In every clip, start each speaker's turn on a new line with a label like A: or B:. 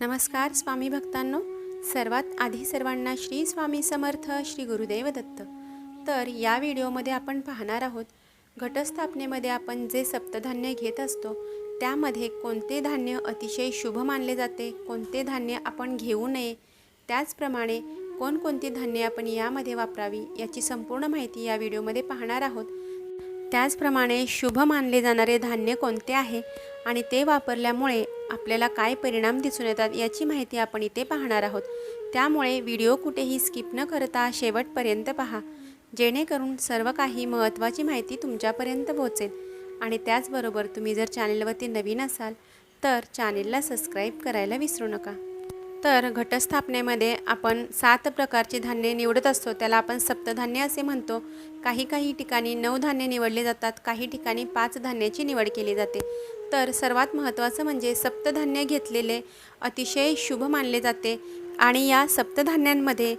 A: नमस्कार स्वामी भक्तांनो. सर्वात आधी सर्वांना श्री स्वामी समर्थ श्री गुरुदेव दत्त. तर या व्हिडिओमध्ये आपण पाहणार आहोत घटस्थापनेमध्ये आपण जे सप्तधान्य घेत असतो त्यामध्ये कोणते धान्य अतिशय शुभ मानले जाते कोणते धान्य आपण घेऊ नये त्याचप्रमाणे कोणकोणती धान्ये आपण यामध्ये वापरावी याची संपूर्ण माहिती या व्हिडिओमध्ये पाहणार आहोत. त्याचप्रमाणे शुभ मानले जाणारे धान्य कोणते आहे आणि ते वापरल्यामुळे आपल्याला काय परिणाम दिसून येतात याची माहिती आपण इथे पाहणार आहोत. त्यामुळे व्हिडिओ कुठेही स्किप न करता शेवटपर्यंत पहा. जेणेकरून सर्व काही महत्त्वाची माहिती तुमच्यापर्यंत पोहोचेल. आणि त्याचबरोबर तुम्ही जर चॅनेलवरती नवीन असाल तर चॅनेलला सबस्क्राईब करायला विसरू नका. तर घटस्थापनेमध्ये आपण सात प्रकारची धान्ये निवडत असतो. त्याला आपण सप्तधान्य असे म्हणतो. काही काही ठिकाणी नऊ धान्य निवडले जातात. काही ठिकाणी पाच धान्याची निवड केली जाते. तर सर्वात महत्त्वाचं म्हणजे सप्तधान्य घेतलेले अतिशय शुभ मानले जाते. आणि या सप्तधान्यांमध्ये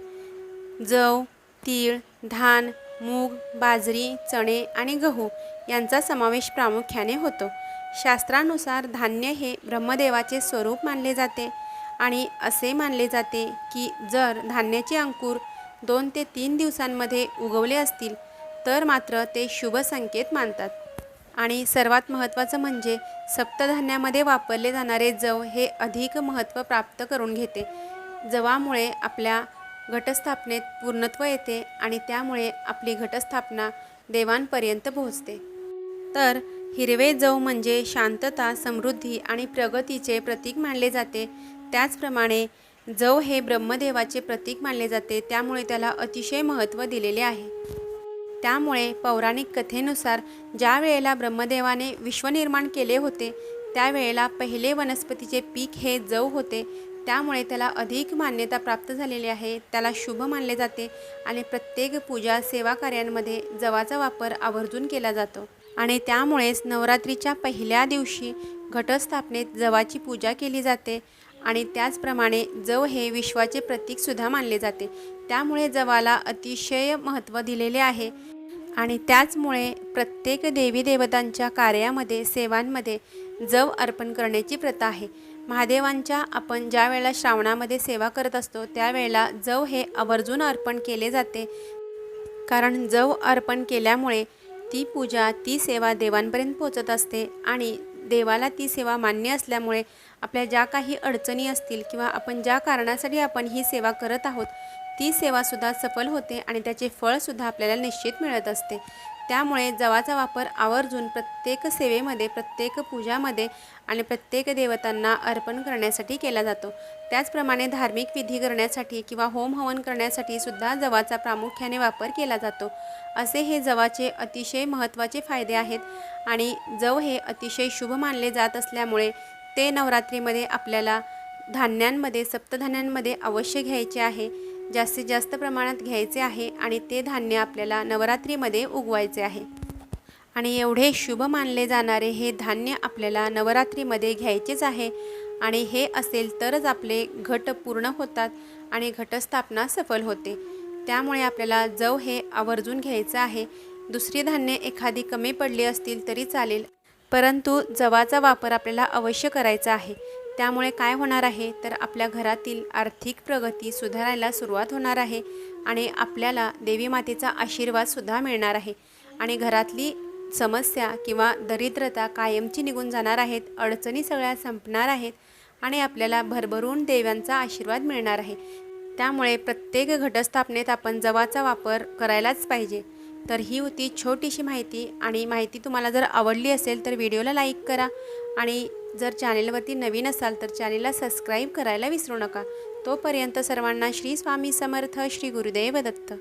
A: जव तीळ धान मूग बाजरी चणे आणि गहू यांचा समावेश प्रामुख्याने होतो. शास्त्रानुसार धान्य हे ब्रह्मदेवाचे स्वरूप मानले जाते. आणि असे मानले जाते की जर धान्याचे अंकुर दोन ते तीन दिवसांमध्ये उगवले असतील तर मात्र ते शुभ संकेत मानतात. आणि सर्वात महत्त्वाचं म्हणजे सप्तधान्यामध्ये वापरले जाणारे जव हे अधिक महत्त्व प्राप्त करून घेते. जवामुळे आपल्या घटस्थापनेत पूर्णत्व येते आणि त्यामुळे आपली घटस्थापना देवांपर्यंत पोहोचते. तर हिरवे जव म्हणजे शांतता समृद्धी आणि प्रगतीचे प्रतीक मानले जाते. त्याचप्रमाणे जव हे ब्रह्मदेवाचे प्रतीक मानले जाते. त्यामुळे त्याला अतिशय महत्त्व दिलेले आहे. त्यामुळे पौराणिक कथेनुसार ज्या वेळेला ब्रह्मदेवाने विश्वनिर्माण केले होते त्यावेळेला पहिले वनस्पतीचे पीक हे जव होते. त्यामुळे त्याला अधिक मान्यता प्राप्त झालेली आहे. त्याला शुभ मानले जाते आणि प्रत्येक पूजा सेवा कार्यांमध्ये जवाचा वापर आवर्जून केला जातो. आणि त्यामुळेच नवरात्रीच्या पहिल्या दिवशी घटस्थापनेत जवाची पूजा केली जाते आणि त्याचप्रमाणे जव हे विश्वाचे प्रतीकसुद्धा मानले जाते. त्यामुळे जवाला अतिशय महत्त्व दिलेले आहे. आणि त्याचमुळे प्रत्येक देवी देवतांच्या कार्यामध्ये सेवांमध्ये जव अर्पण करण्याची प्रथा आहे. महादेवांच्या आपण ज्या वेळेला श्रावणामध्ये सेवा करत असतो त्यावेळेला जव हे आवर्जून अर्पण केले जाते. कारण जव अर्पण केल्यामुळे ती पूजा ती सेवा देवांपर्यंत पोचत असते आणि देवाला ती सेवा मान्य असल्यामुळे आपल्या ज्या काही अडचणी असतील किंवा आपण ज्या कारणासाठी आपण ही सेवा करत आहोत ती सेवासुद्धा सफल होते आणि त्याचे फळसुद्धा आपल्याला निश्चित मिळत असते. त्यामुळे जवाचा वापर आवर्जून प्रत्येक सेवेमध्ये प्रत्येक पूजामध्ये आणि प्रत्येक देवतांना अर्पण करण्यासाठी केला जातो. त्याचप्रमाणे धार्मिक विधी करण्यासाठी किंवा होम हवन करण्यासाठी सुद्धा जवाचा प्रामुख्याने वापर केला जातो. असे हे जवाचे अतिशय महत्त्वाचे फायदे आहेत आणि जव हे अतिशय शुभ मानले जात असल्यामुळे ते नवरात्रीमध्ये आपल्याला धान्यांमध्ये सप्तधान्यांमध्ये अवश्य घ्यायचे आहे. जास्तीत जास्त प्रमाणात घ्यायचे आहे आणि ते धान्य आपल्याला नवरात्रीमध्ये उगवायचे आहे. आणि एवढे शुभ मानले जाणारे हे धान्य आपल्याला नवरात्रीमध्ये घ्यायचेच आहे. आणि हे असेल तरच आपले घट पूर्ण होतात आणि घटस्थापना सफल होते. त्यामुळे आपल्याला जव हे आवर्जून घ्यायचं आहे. दुसरी धान्य एखादी कमी पडली असतील तरी चालेल. परंतु जवाचा वापर आपल्याला अवश्य करायचा आहे. त्यामुळे काय होणार आहे? तर आपल्या घरातील आर्थिक प्रगती सुधारायला सुरुवात होणार आहे आणि आपल्याला देवी मातेचा आशीर्वादसुद्धा मिळणार आहे. आणि घरातली समस्या किंवा दरिद्रता कायमची निघून जाणार आहेत अडचणी सगळ्या संपणार आहेत आणि आपल्याला भरभरून देव्यांचा आशीर्वाद मिळणार आहे. त्यामुळे प्रत्येक घटस्थापनेत आपण जवाचा वापर करायलाच पाहिजे. तर ही होती छोटीशी माहिती आणि माहिती तुम्हाला जर आवडली असेल तर व्हिडिओला लाईक करा आणि जर चॅनेलवरती नवीन असाल तर चॅनेलला सबस्क्राईब करायला विसरू नका. तोपर्यंत सर्वांना श्री स्वामी समर्थ श्री गुरुदेव दत्त.